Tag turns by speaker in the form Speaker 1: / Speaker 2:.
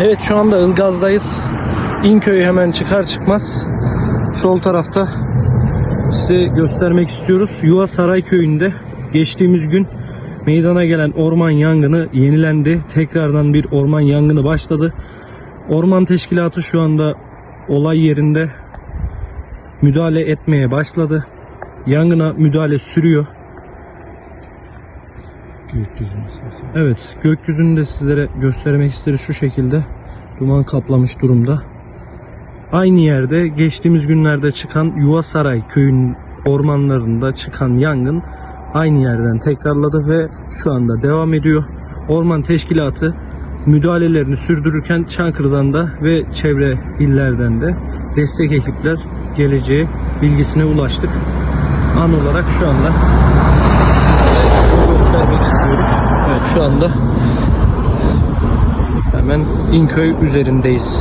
Speaker 1: Evet şu anda Ilgaz'dayız. İnköy'ü hemen çıkar çıkmaz sol tarafta size göstermek istiyoruz. Yuva Saray Köyü'nde geçtiğimiz gün meydana gelen orman yangını yenilendi. Tekrardan bir orman yangını başladı. Orman teşkilatı şu anda olay yerinde müdahale etmeye başladı. Yangına müdahale sürüyor.
Speaker 2: Gökyüzünü sesi.
Speaker 1: Evet, gökyüzünü de sizlere göstermek isteriz şu şekilde. Duman kaplamış durumda. Aynı yerde geçtiğimiz günlerde çıkan Yuvasaray köyün ormanlarında çıkan yangın aynı yerden tekrarladı ve şu anda devam ediyor. Orman teşkilatı müdahalelerini sürdürürken Çankırı'dan da ve çevre illerden de destek ekipler geleceği bilgisine ulaştık. An olarak şu anda sizlere göstermek istiyoruz. Evet şu anda hemen İnköy üzerindeyiz.